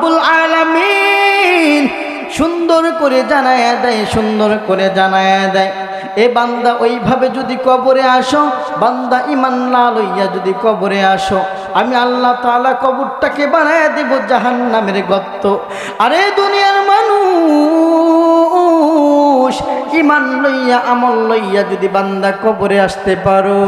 রব্বুল আলামিন সুন্দর করে জানায় দেয়, সুন্দর করে জানায় দেয়। এ বান্দা ওইভাবে যদি কবরে আসো, বান্দা ইমান না লইয়া যদি কবরে আসো, আমি আল্লাহ তাআলা কবরটাকে বানায় দেব জাহান্নামের গর্ত। আরে দুনিয়ার মানুষ ইমান লইয়া আমল লইয়া যদি বান্দা কবরে আসতে পারো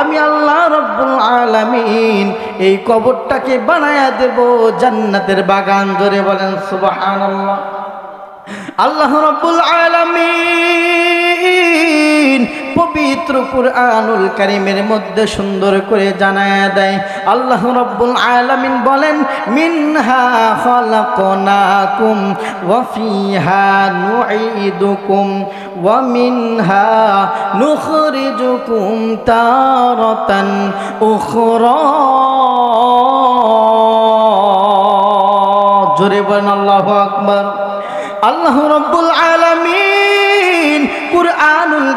আমি আল্লাহ রব্বুল আলামিন এই কবরটাকে বানায়া দেব জান্নাতের বাগান ধরে বলেন সুবহানাল্লাহ। আল্লাহ রব্বুল আলামিন পবিত্র কুরআনুল কারীমের মধ্যে সুন্দর করে জানায় দেয়। আল্লাহ রব্বুল আলামিন বলেন, মিনহা খালাকনাকুম ওয়া ফিহা নুঈদুকুম ওয়া মিনহা নুখরিজুকুম তারাতান উখরা। জোরে বলেন আল্লাহু আকবার। আল্লাহ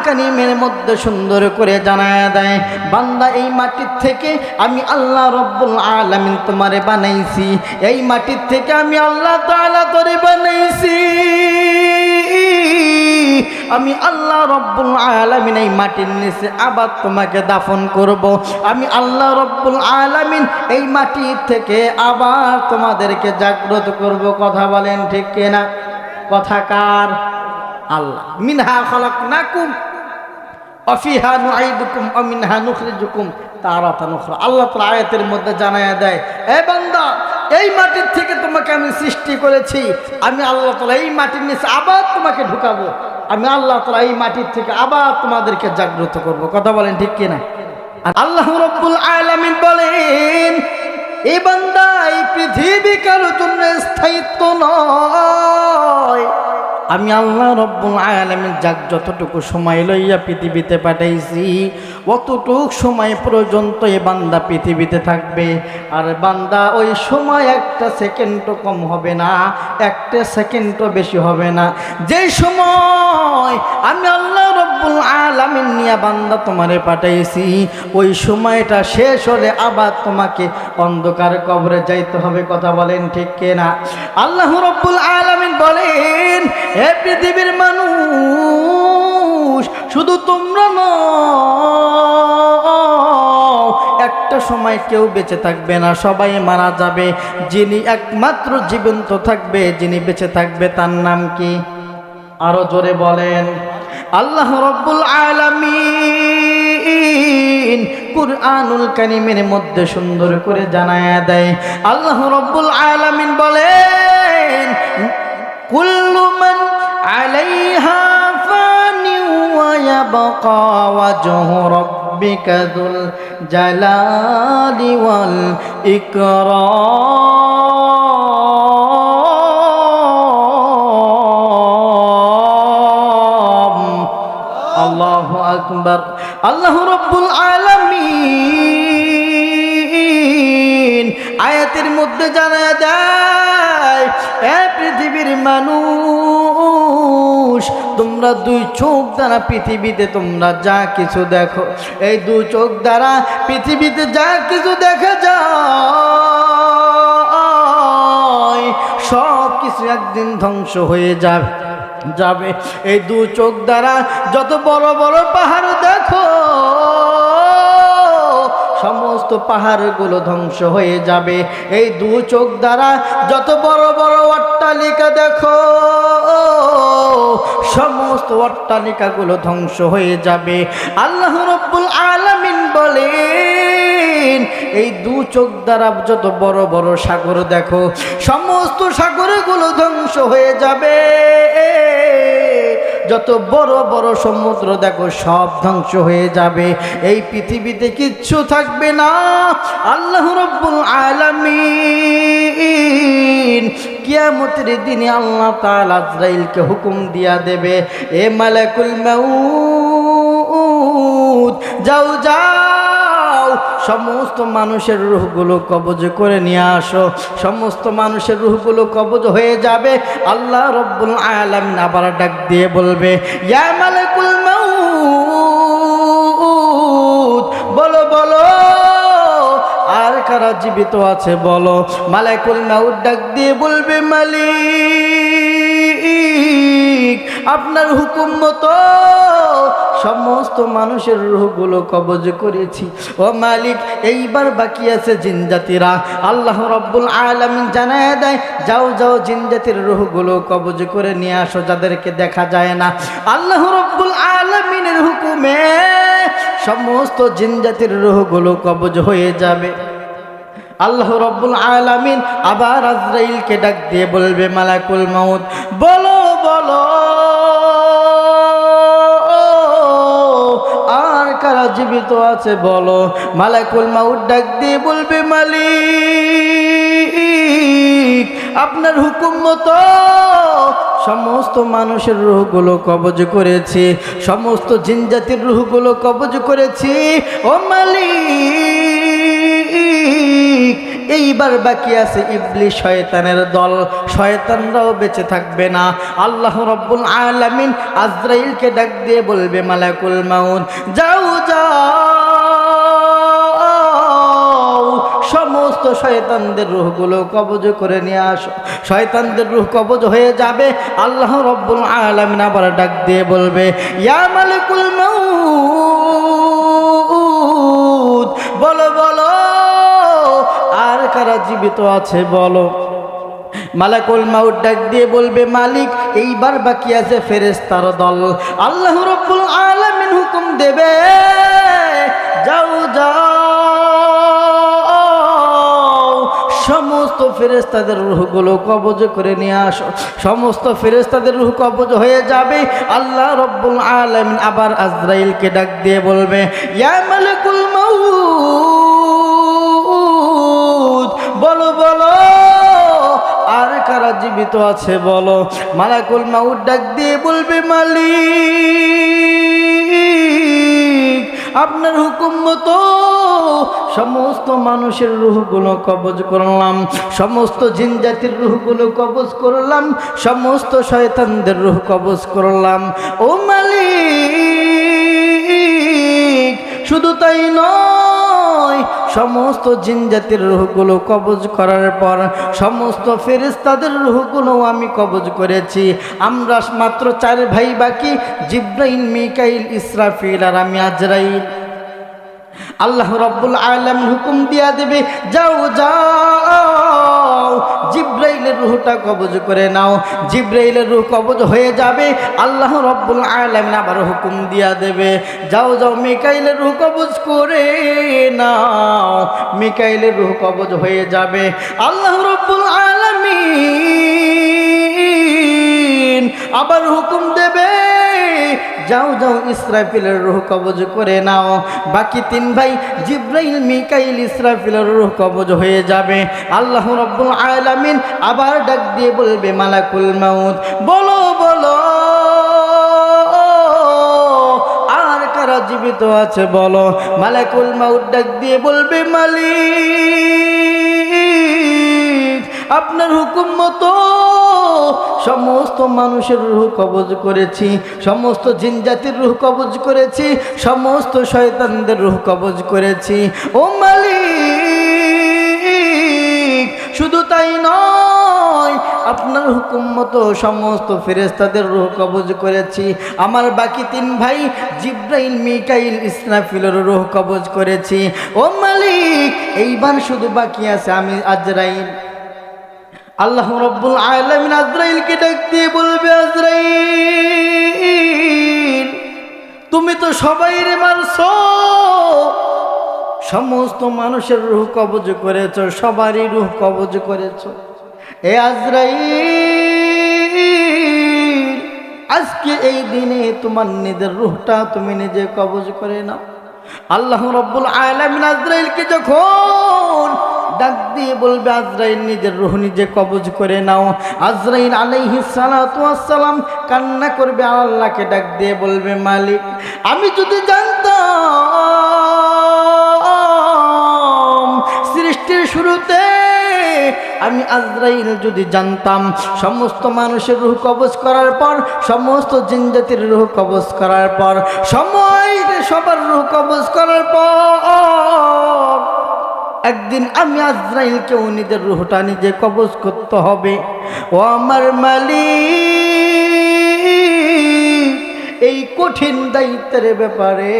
কুরআনুল মধ্যে সুন্দর করে জানায় দেয়, বান্দা, এই মাটির থেকে আমি আল্লাহ রব্বুল আলামিন তোমারে বানাইছি। এই মাটির থেকে আমি আল্লাহ তাআলা তোরে বানাইছি। আমি আল্লাহ রব্বুল আলামিন এই মাটির নিচে আবার তোমাকে দাফন করব। আমি আল্লাহ রব্বুল আলামিন এই মাটির থেকে আবার তোমাদেরকে জাগ্রত করব। কথা বলেন ঠিক কিনা? কথা কার? আল্লাহ। মিনহা খালাকনাকুম অফিহা নুআইদুকুম ও মিনহা নুখরিজুকুম। তারাতান উখরা আল্লাহ তাআলা আয়াতের মধ্যে জানায়া দেয়, এ বান্দা, এই মাটির থেকে তোমাকে আমি সৃষ্টি করেছি। আমি আল্লাহ তাআলা এই মাটির নিচে আবার তোমাকে ঢুকাবো। আমি আল্লাহ তাআলা এই মাটির থেকে আবার তোমাদেরকে জাগ্রত করব। কথা বলেন ঠিক কিনা? আর আল্লাহ রব্বুল আলামিন বলেন এই বান্দা, এই পৃথিবী কারোর জন্য স্থায়িত্ব নয়। আমি আল্লাহ রব্বুল আলামিন যাক যতটুকু সময় লইয়া পৃথিবীতে পাঠাইছি, অতটুক সময় পর্যন্ত এ বান্দা পৃথিবীতে থাকবে। আর বান্দা ওই সময় একটা সেকেন্ডও কম হবে না, একটা সেকেন্ডও বেশি হবে না। যেই সময় আমি আল্লাহ রব্বুল আলামিন নিয়া বান্দা তোমারে পাঠাইছি, ওই সময়টা শেষ হলে আবার তোমাকে অন্ধকার কবরে যাইতে হবে, কথা বলেন ঠিক কিনা? আল্লাহ রব্বুল আলামিন বলেন হে পৃথিবীর মানুষ, শুধু তোমরা নও। একটা সময় কেউ বেঁচে থাকবে না, সবাই মারা যাবে। যিনি একমাত্র জীবন্ত থাকবে, যিনি বেঁচে থাকবে, তার নাম কি? আরও জোরে বলেন, আল্লাহ রব্বুল আলামিন কুরআনুল কারীমের মধ্যে সুন্দর করে জানায়া দেয়। আল্লাহ রব্বুল আলামিন বলেন, কুল্লু মান ওয়া ইয়াবকা ওয়াজহু রাব্বিকা যুল জালালি ওয়াল ইকরাম। আল্লাহু আকবার। আল্লাহ রব্বুল আলামিন। আয়াতের মধ্যে জানা যায়, এ পৃথিবীর মানুষ তোমরা দুই চোখ দ্বারা পৃথিবীতে তোমরা যা কিছু দেখো, এই দুই চোখ দ্বারা পৃথিবীতে যা কিছু দেখা যায়, সব কিছু একদিন ধ্বংস হয়ে যাবে যাবে। এই দু চোখ দ্বারা যত বড় বড় পাহাড় দেখো, সমস্ত পাহাড়গুলো ধ্বংস হয়ে যাবে। এই দু চোখ দ্বারা যত বড় বড় অট্টালিকা দেখো সমস্ত অট্টালিকাগুলো ধ্বংস হয়ে যাবে। আল্লাহ রব্বুল আলামিন বলেন, এই দু চোখ দ্বারা যত বড় বড় সাগর দেখো, সমস্ত সাগরগুলো ধ্বংস হয়ে যাবে। যত বড় বড় সমুদ্র দেখো, সব ধ্বংস হয়ে যাবে। এই পৃথিবীতে কিচ্ছু থাকবে না। আল্লাহ রব্বুল কিয়ামতের দিনে আল্লাহ তাআলা আজরাইলকে হুকুম দিয়া দেবে, এ মালাকুল মাউত, যাও যাও, সমস্ত মানুষের রুহগুলো কবজ করে নিয়ে আসো, সমস্ত মানুষের রুহগুলো কবজ হয়ে যাবে, আল্লাহ রব্বুল আলামিন আবার ডাক দিয়ে বলবে, ইয়া মালাকুল কারা জীবিত আছে, বলো মালাকুল মাউদ ডাক দিয়ে বলবে, মালিক, আপনার হুকুম মতো সমস্ত মানুষের রুহগুলো কবজ করেছি। ও মালিক, এইবার বাকি আছে জিনজাতিরা আল্লাহ রব্বুল আলমিন জানায় দেয়, যাও যাও জিনজাতির রুহগুলো কবজ করে নিয়ে আসো, যাদেরকে দেখা যায় না। আল্লাহ রব্বুল আলমিনের হুকুমে সমস্ত জিনজাতির রুহগুলো কবজ হয়ে যাবে। আল্লাহ রব্বুল আলামিন আবার আজরাইলকে ডাক দিয়ে বলবে, মালাকুল মাউত। বলো বলো, আর কারা জীবিত আছে বলো? মালাকুল মাউত ডাক দিয়ে বলবে, মালিক, আপনার হুকুম মতো সমস্ত মানুষের রুহগুলো কবজ করেছি, সমস্ত জিনজাতির রুহগুলো কবজ করেছি। ও মালিক এইবার বাকি আছে ইবলি শয়তানের দল। শয়তানরাও বেঁচে থাকবে না। আল্লাহ রব্বুল আলামিন আজরাইলকে ডাক দিয়ে বলবে, মালাকুল মাউন যাও যাও। সমস্ত শয়তানদের রুহগুলো কবজ করে নিয়ে আসো। শয়তানদের রুহ কবজ হয়ে যাবে। আল্লাহ রব্বুল আলামিন আবার ডাক দিয়ে বলবে, ইয়া মালিকুল মাউত জীবিত আছে, বলো। মালাকুল মাউট ডাক দিয়ে বলবে, মালিক, এইবার বাকি আছে ফেরেস্তার দল। আল্লাহ রব্বুল আলামিন হুকুম দেবে, যাও যাও। সমস্ত ফেরেস্তাদের রুহগুলো কবজ করে নিয়ে আসো। সমস্ত ফেরেস্তাদের রুহ কবজ হয়ে যাবে। আল্লাহ রব্বুল আলামিন আবার আজরাইলকে ডাক দিয়ে বলবে, ইয়া মালিকুল মাউত বলো বলো, আর কারা জীবিত আছে বলো? মালাকুল মাউত ডাক দিয়ে বলবে, মালিক, আপনার হুকুম মতো সমস্ত মানুষের রুহগুলো কবজ করলাম, সমস্ত জিনজাতির রুহগুলো কবজ করলাম, সমস্ত শয়তানদের রুহ কবজ করলাম। ও মালিক, শুধু তাই নয় সমস্ত জিনজাতির রুহগুলো কবজ করার পর সমস্ত ফেরিস্তাদের রুহগুলো আমি কবজ করেছি। আমরা মাত্র চার ভাই বাকি জিব্রাইন মিকাইল, ইসরাফিল আর আমি আজরাইল। আল্লাহ রব্বুল আলম হুকুম দিয়া দেবে, যাও যাও, জিব্রাইলের রুহটা কবজ করে নাও। জিব্রাইলের রুহ কবজ হয়ে যাবে, আল্লাহ রব্বুল আলম আবার হুকুম দিয়া দেবে, যাও যাও, মিকাইলের রুহ কবজ করে নাও। মিকাইলের রুহ কবজ হয়ে যাবে, আল্লাহ রব্বুল আলমিন আবার হুকুম দেবে যাও যাও, ইসরাফিলের রুহ কবজ করে নাও। বাকি তিন ভাই জিব্রাইল, মিকাইল ইসরাফিলের রুহ কবজ হয়ে যাবে। আল্লাহ রব্বুল আলামিন আবার ডাক দিয়ে বলবে, মালাকুল মাউত। বলো বলো, আর কারা জীবিত আছে বলো। মালাকুল মাউত ডাক দিয়ে বলবে, মালিক, আপনার হুকুম মতো সমস্ত মানুষের রুহ কবজ করেছি, সমস্ত জিনজাতির রুহ কবজ করেছি, সমস্ত শয়তানদের রুহ কবজ করেছি। ও মালিক, শুধু তাই নয়, আপনার হুকুম মতো সমস্ত ফেরেস্তাদের রুহ কবজ করেছি। আমার বাকি তিন ভাই জিব্রাইল, মিকাইল, ইসরাফিলের রুহ কবজ করেছি। ও মালিক, এইবার শুধু বাকি আছে আমি, আজরাইল। আল্লাহ রব্বুল আলমিন আজরাইলকে ডাক দিয়ে বলবে, আজরাইল, তুমি তো সবাই রে মানছ সমস্ত মানুষের রুহ কবজ করেছ, সবারই রুহ কবজ করেছ। এ আজরাইল, আজকে এই দিনে তোমার নিজের রুহটা তুমি নিজে কবজ করে নাও। আল্লাহ রব্বুল আলমিন আজরাইলকে যখন ডাক দিয়ে বলবে, আজরাইল, নিজের রুহ নিজে কবজ করে নাও। আজরাইল আলাইহি সালাম কান্না করবে, আল্লাহকে ডাক দিয়ে বলবে, মালিক, আমি যদি জানতাম সৃষ্টির শুরুতে, আমি আজরাইল যদি জানতাম সমস্ত মানুষের রুহ কবজ করার পর, সমস্ত জিনজাতির রুহ কবজ করার পর সময় সবার রুহ কবজ করার একদিন আমি আজরাইলকে উনিদের রুহটা নিজে কবজ করতে হবে। ও আমার মালিক, এই কঠিন দায়িত্বের ব্যাপারে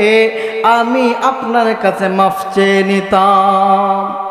আমি আপনার কাছে মাফ চেয়ে নিতাম।